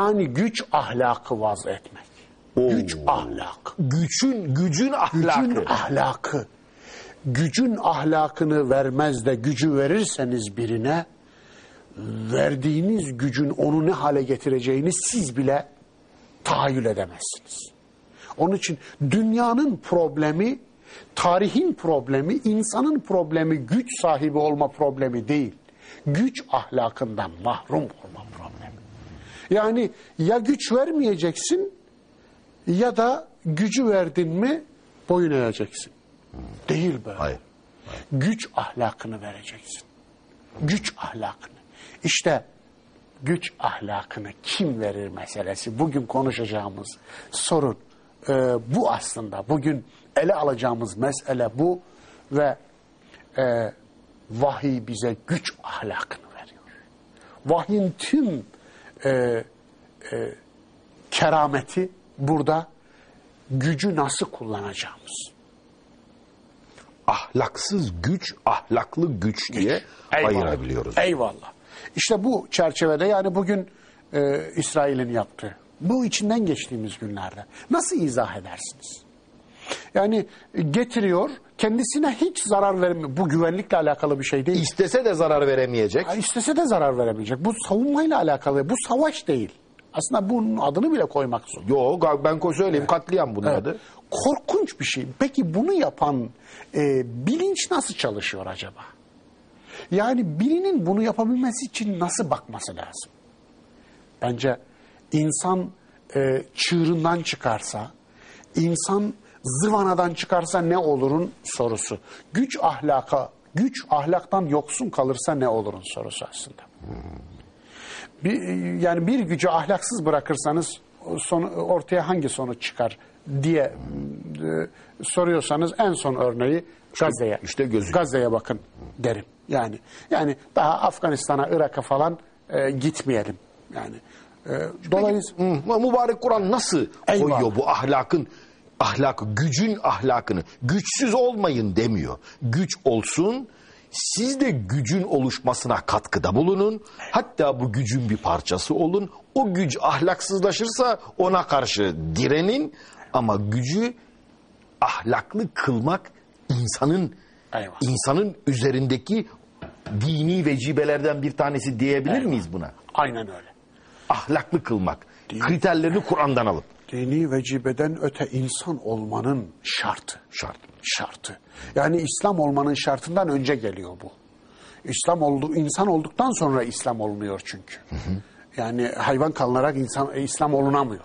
Yani güç ahlakı vaz etmek. Güç ahlakı. Güçün, gücün ahlakı. Gücün ahlakı. Gücün ahlakını vermez de gücü verirseniz birine verdiğiniz gücün onu ne hale getireceğini siz bile tahayyül edemezsiniz. Onun için dünyanın problemi, tarihin problemi, insanın problemi güç sahibi olma problemi değil. Güç ahlakından mahrum olma problemi. Yani ya güç vermeyeceksin ya da gücü verdin mi boyun eğeceksin. Değil böyle. Hayır. Güç ahlakını vereceksin. Güç ahlakını. İşte güç ahlakını kim verir meselesi. Bugün konuşacağımız sorun e, bu aslında. Bugün ele alacağımız mesele bu ve e, vahiy bize güç ahlakını veriyor. Vahyin tüm e, e, kerameti burada gücü nasıl kullanacağımız. Ahlaksız güç, ahlaklı güç diye ayırabiliyoruz. Eyvallah. İşte bu çerçevede yani bugün e, İsrail'in yaptığı, bu içinden geçtiğimiz günlerde nasıl izah edersiniz? Yani getiriyor, kendisine hiç zarar vermiyor. Bu güvenlikle alakalı bir şey değil. İstese de zarar veremeyecek. Ya istese de zarar veremeyecek. Bu savunmayla alakalı. Bu savaş değil. Aslında bunun adını bile koymak zor. Yo ben söyleyeyim katliam bunun adı. Korkunç bir şey. Peki bunu yapan e, bilinç nasıl çalışıyor acaba? Yani birinin bunu yapabilmesi için nasıl bakması lazım? Bence insan e, çığırından çıkarsa, insan zıvanadan çıkarsa ne olurun sorusu. Güç ahlaka, güç ahlaktan yoksun kalırsa ne olurun sorusu aslında. Bir, yani bir gücü ahlaksız bırakırsanız son, ortaya hangi sonuç çıkar diye e, soruyorsanız en son örneği Gazze'ye. işte gözüküyor. Gazze'ye bakın derim. Yani yani daha Afganistan'a, Irak'a falan e, gitmeyelim. Yani e, dolayısıyla mübarek Kur'an nasıl Eyvallah. koyuyor bu ahlakın ahlakı, gücün ahlakını? Güçsüz olmayın demiyor. Güç olsun, siz de gücün oluşmasına katkıda bulunun. Hatta bu gücün bir parçası olun. O güç ahlaksızlaşırsa ona karşı direnin ama gücü ahlaklı kılmak insanın Eyvallah. insanın üzerindeki dini vecibelerden bir tanesi diyebilir miyiz buna? aynen öyle. ahlaklı kılmak. Kriterlerini Kur'an'dan alıp. Dini vecibeden öte insan olmanın şartı. Şart. Şartı. Yani İslam olmanın şartından önce geliyor bu. İslam oldu, insan olduktan sonra İslam olunuyor çünkü. Yani hayvan kalınarak insan, e, İslam olunamıyor.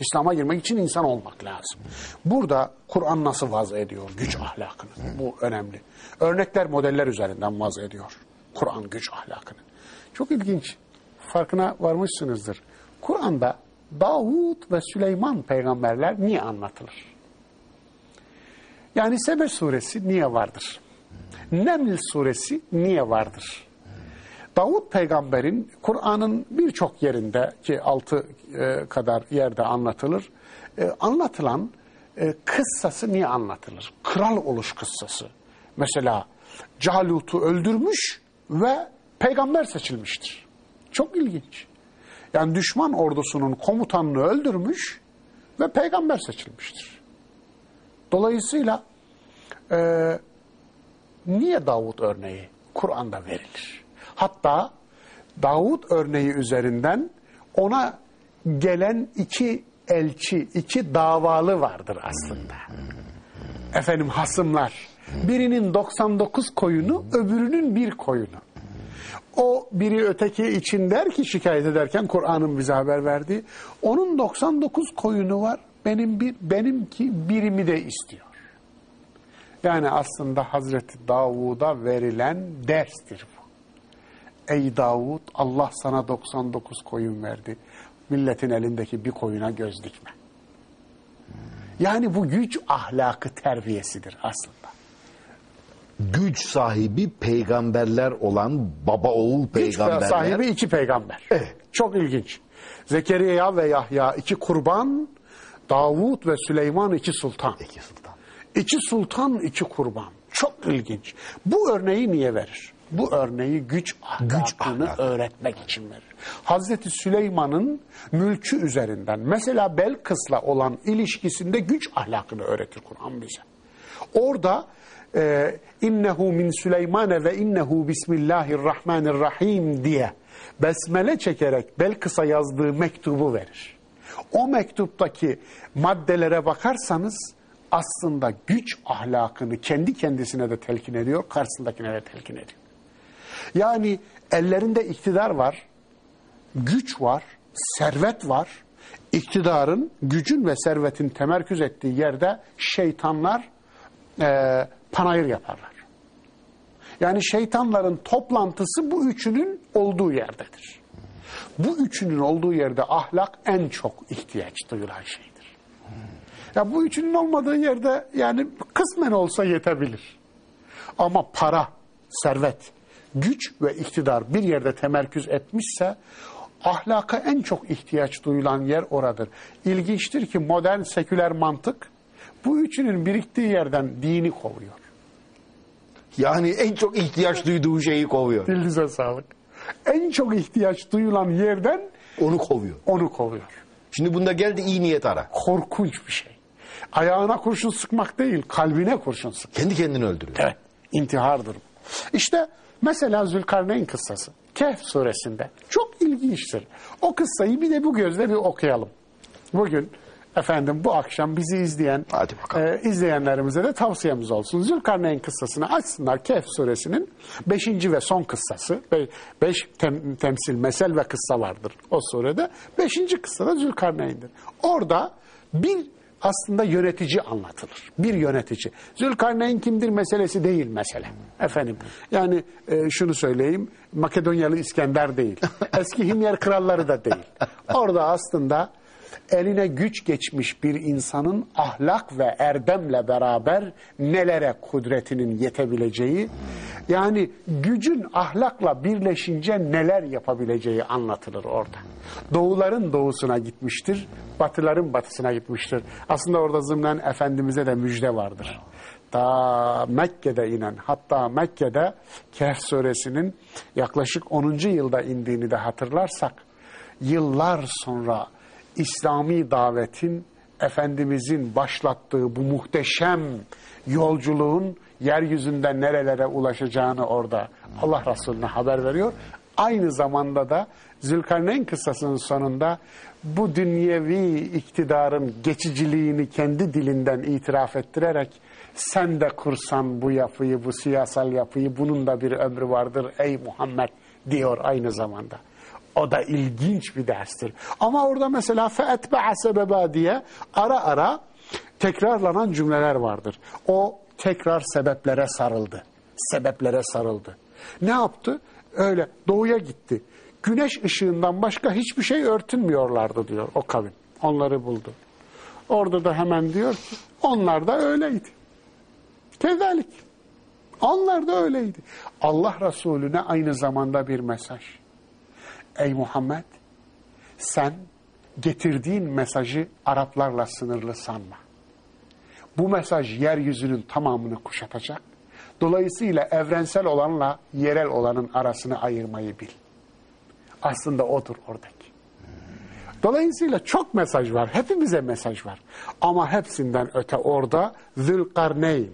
İslam'a girmek için insan olmak lazım. Burada Kur'an nasıl vaz ediyor güç ahlakını? Bu önemli. Örnekler, modeller üzerinden vaz ediyor. Kur'an güç ahlakını. Çok ilginç. Farkına varmışsınızdır. Kur'an'da Davud ve Süleyman peygamberler niye anlatılır? Yani Sebe suresi niye vardır? Neml suresi niye vardır? Davut peygamberin Kur'an'ın birçok yerinde ki altı e, kadar yerde anlatılır. E, anlatılan e, kıssası niye anlatılır? Kral oluş kıssası. Mesela Calut'u öldürmüş ve peygamber seçilmiştir. Çok ilginç. Yani düşman ordusunun komutanını öldürmüş ve peygamber seçilmiştir. Dolayısıyla e, niye Davut örneği Kur'an'da verilir? Hatta Davut örneği üzerinden ona gelen iki elçi, iki davalı vardır aslında. Efendim hasımlar. Birinin 99 koyunu, öbürünün bir koyunu. O biri öteki için der ki şikayet ederken Kur'an'ın bize haber verdiği. Onun 99 koyunu var. Benim bir benimki birimi de istiyor. Yani aslında Hazreti Davud'a verilen derstir bu. Ey Davud Allah sana 99 koyun verdi. Milletin elindeki bir koyuna göz dikme. Yani bu güç ahlakı terbiyesidir aslında. Güç sahibi peygamberler olan baba oğul Güç peygamberler. sahibi iki peygamber. Evet. Çok ilginç. Zekeriya ve Yahya iki kurban, Davud ve Süleyman iki sultan. Peki sultan. İki sultan, iki kurban. Çok ilginç. Bu örneği niye verir? Bu örneği güç ahlakını ahlakı. öğretmek için verir. Hazreti Süleyman'ın mülkü üzerinden mesela Belkıs'la olan ilişkisinde güç ahlakını öğretir Kur'an bize. Orada e, innehu min Süleymane ve innehu bismillahirrahmanirrahim diye besmele çekerek Belkıs'a yazdığı mektubu verir. O mektuptaki maddelere bakarsanız aslında güç ahlakını kendi kendisine de telkin ediyor, karşısındakine de telkin ediyor. Yani ellerinde iktidar var, güç var, servet var. İktidarın, gücün ve servetin temerküz ettiği yerde şeytanlar e, panayır yaparlar. Yani şeytanların toplantısı bu üçünün olduğu yerdedir. Bu üçünün olduğu yerde ahlak en çok ihtiyaç duyulan şeydir. Ya bu üçünün olmadığı yerde yani kısmen olsa yetebilir. Ama para, servet, güç ve iktidar bir yerde temerküz etmişse ahlaka en çok ihtiyaç duyulan yer oradır. İlginçtir ki modern seküler mantık bu üçünün biriktiği yerden dini kovuyor. Yani en çok ihtiyaç duyduğu şeyi kovuyor. Dilinize sağlık. En çok ihtiyaç duyulan yerden Onu kovuyor. onu kovuyor. Şimdi bunda geldi iyi niyet ara. Korkunç bir şey. Ayağına kurşun sıkmak değil, kalbine kurşun sık. Kendi kendini öldürüyor. Evet, intihardır bu. İşte mesela Zülkarneyn kıssası. Kehf suresinde. Çok ilginçtir. O kıssayı bir de bu gözle bir okuyalım. Bugün efendim bu akşam bizi izleyen e, izleyenlerimize de tavsiyemiz olsun. Zülkarneyn kıssasını açsınlar. Kehf suresinin 5. ve son kıssası. 5 tem, temsil, mesel ve kıssa vardır o surede. 5. kıssada Zülkarneyn'dir. Orada bir aslında yönetici anlatılır. Bir yönetici. Zülkarneyn kimdir meselesi değil mesele. Efendim yani e, şunu söyleyeyim. Makedonyalı İskender değil. Eski Himyer kralları da değil. Orada aslında eline güç geçmiş bir insanın ahlak ve erdemle beraber nelere kudretinin yetebileceği yani gücün ahlakla birleşince neler yapabileceği anlatılır orada. Doğuların doğusuna gitmiştir, batıların batısına gitmiştir. Aslında orada zımnen Efendimiz'e de müjde vardır. Ta Mekke'de inen hatta Mekke'de Kehf suresinin yaklaşık 10. yılda indiğini de hatırlarsak yıllar sonra İslami davetin Efendimizin başlattığı bu muhteşem yolculuğun yeryüzünde nerelere ulaşacağını orada Allah Resulüne haber veriyor. Aynı zamanda da Zülkarneyn kıssasının sonunda bu dünyevi iktidarın geçiciliğini kendi dilinden itiraf ettirerek sen de kursan bu yapıyı, bu siyasal yapıyı bunun da bir ömrü vardır ey Muhammed diyor aynı zamanda. O da ilginç bir derstir. Ama orada mesela feetbe'a sebeba diye ara ara tekrarlanan cümleler vardır. O tekrar sebeplere sarıldı. Sebeplere sarıldı. Ne yaptı? Öyle doğuya gitti. Güneş ışığından başka hiçbir şey örtünmüyorlardı diyor o kavim. Onları buldu. Orada da hemen diyor ki onlar da öyleydi. Kezalik. Onlar da öyleydi. Allah Resulüne aynı zamanda bir mesaj. Ey Muhammed sen getirdiğin mesajı Araplarla sınırlı sanma. Bu mesaj yeryüzünün tamamını kuşatacak. Dolayısıyla evrensel olanla yerel olanın arasını ayırmayı bil. Aslında odur oradaki. Dolayısıyla çok mesaj var. Hepimize mesaj var. Ama hepsinden öte orada Zülkarneyn.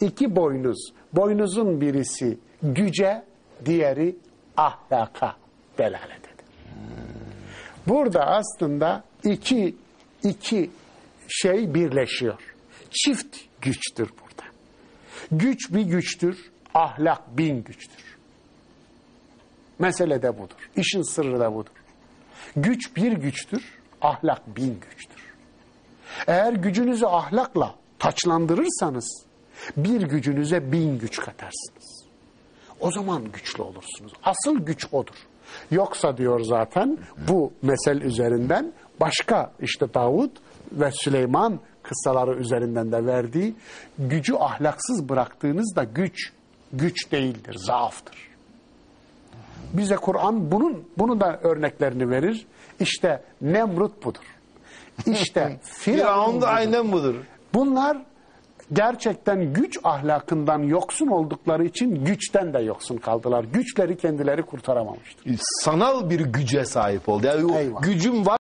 iki boynuz. Boynuzun birisi güce, diğeri ahlaka delalet eder. Burada aslında iki, iki şey birleşiyor. Çift güçtür burada. Güç bir güçtür, ahlak bin güçtür. Mesele de budur. İşin sırrı da budur. Güç bir güçtür, ahlak bin güçtür. Eğer gücünüzü ahlakla taçlandırırsanız bir gücünüze bin güç katarsınız. O zaman güçlü olursunuz. Asıl güç odur. Yoksa diyor zaten bu mesel üzerinden başka işte Davud ve Süleyman kıssaları üzerinden de verdiği gücü ahlaksız bıraktığınızda güç güç değildir, zaaftır. Bize Kur'an bunun bunu da örneklerini verir. İşte Nemrut budur. İşte Firavun da aynen budur. Bunlar gerçekten güç ahlakından yoksun oldukları için güçten de yoksun kaldılar. Güçleri kendileri kurtaramamıştır. Sanal bir güce sahip oldu. Yani Eyvah. gücüm var